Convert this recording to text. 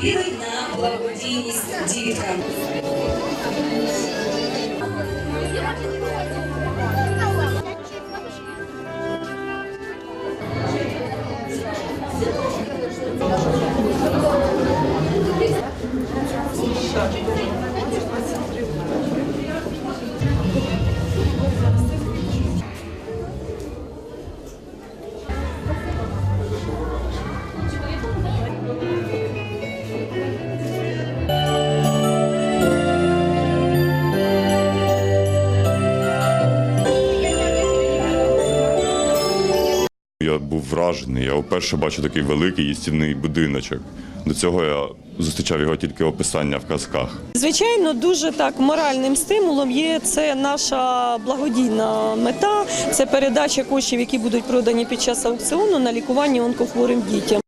гривень на благодійність діткам. Я був вражений. Я вперше бачу такий великий їстівний будиночок. До цього я зустрічав його тільки описання в казках. Звичайно, дуже так моральним стимулом є це наша благодійна мета. Це передача коштів, які будуть продані під час аукціону на лікування онкохворим дітям.